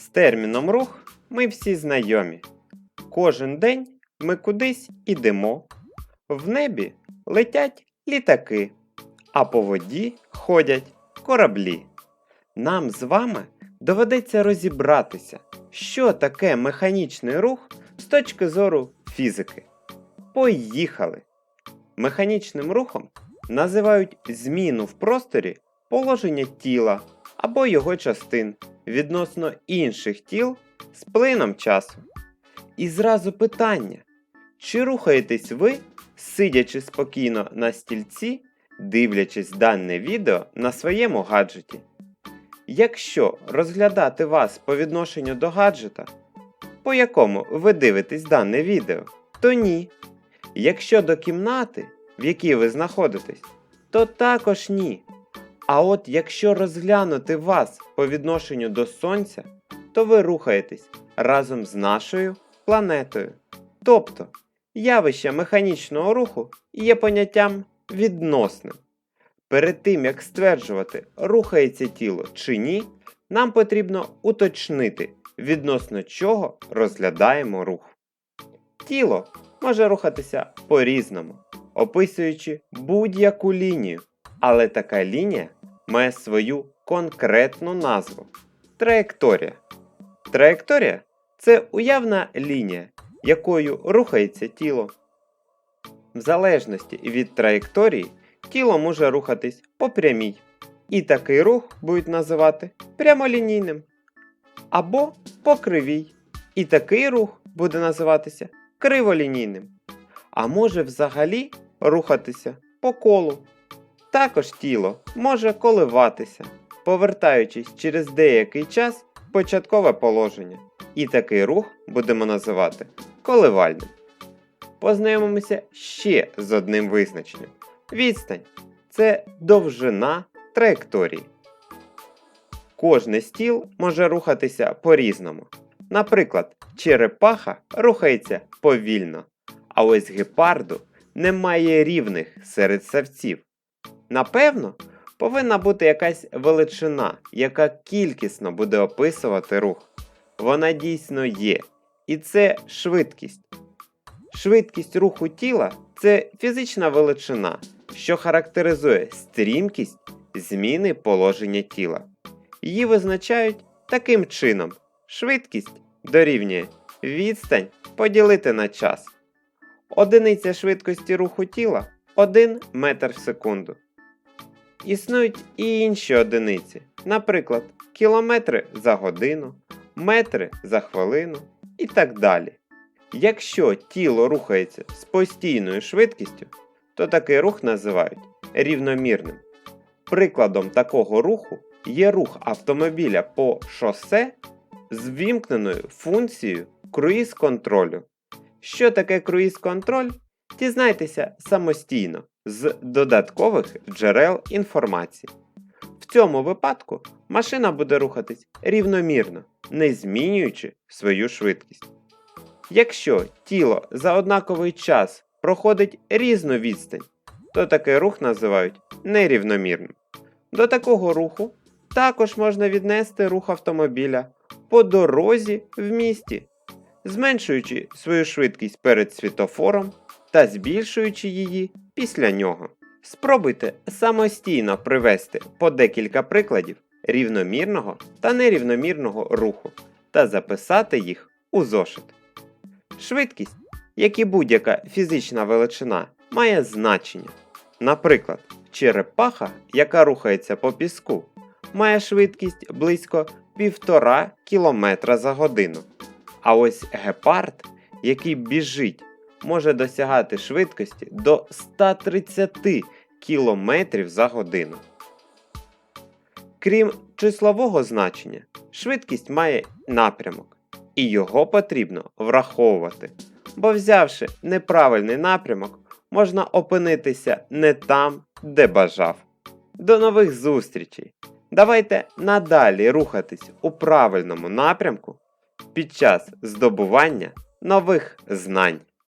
З терміном рух ми всі знайомі. Кожен день ми кудись ідемо. В небі летять літаки, а по воді ходять кораблі. Нам з вами доведеться розібратися, що таке механічний рух з точки зору фізики. Поїхали! Механічним рухом називають зміну в просторі положення тіла або його частин відносно інших тіл з плином часу. І зразу питання: чи рухаєтесь ви, сидячи спокійно на стільці, дивлячись дане відео на своєму гаджеті? Якщо розглядати вас по відношенню до гаджета, по якому ви дивитесь дане відео, то ні. Якщо до кімнати, в якій ви знаходитесь, то також ні. А от якщо розглянути вас по відношенню до Сонця, то ви рухаєтесь разом з нашою планетою. Тобто, явище механічного руху є поняттям відносним. Перед тим як стверджувати, рухається тіло чи ні, нам потрібно уточнити, відносно чого розглядаємо рух. Тіло може рухатися по-різному, описуючи будь-яку лінію, але така лінія має свою конкретну назву траєкторія. Траєкторія це уявна лінія, якою рухається тіло. В залежності від траєкторії тіло може рухатись по прямій, і такий рух будуть називати прямолінійним, або по кривій, і такий рух буде називатися криволінійним, а може взагалі рухатися по колу. Також тіло може коливатися, повертаючись через деякий час в початкове положення, і такий рух будемо називати коливальним. Познайомимося ще з одним визначенням. Відстань це довжина траєкторії. Кожний стіл може рухатися по-різному. Наприклад, черепаха рухається повільно, а ось гепарду немає рівних серед савців. Напевно, повинна бути якась величина, яка кількісно буде описувати рух. Вона дійсно є, і це швидкість. Швидкість руху тіла це фізична величина, що характеризує стрімкість зміни положення тіла. Її визначають таким чином: швидкість дорівнює відстань поділити на час. Одиниця швидкості руху тіла 1 метр в секунду. Існують і інші одиниці, наприклад, кілометри за годину, метри за хвилину і так далі. Якщо тіло рухається з постійною швидкістю, то такий рух називають рівномірним. Прикладом такого руху є рух автомобіля по шосе з вімкненою функцією круїз-контролю. Що таке круїз-контроль? Дізнайтеся самостійно з додаткових джерел інформації. В цьому випадку машина буде рухатись рівномірно, не змінюючи свою швидкість. Якщо тіло за однаковий час проходить різну відстань, то такий рух називають нерівномірним. До такого руху також можна віднести рух автомобіля по дорозі в місті, зменшуючи свою швидкість перед світофором та збільшуючи її після нього. Спробуйте самостійно привести по декілька прикладів рівномірного та нерівномірного руху та записати їх у зошит. Швидкість, як і будь-яка фізична величина, має значення. Наприклад, черепаха, яка рухається по піску, має швидкість близько 1,5 км за годину. А ось гепард, який біжить, може досягати швидкості до 130 км за годину. Крім числового значення, швидкість має напрямок, і його потрібно враховувати, бо взявши неправильний напрямок, можна опинитися не там, де бажав. До нових зустрічей! Давайте надалі рухатись у правильному напрямку під час здобування нових знань.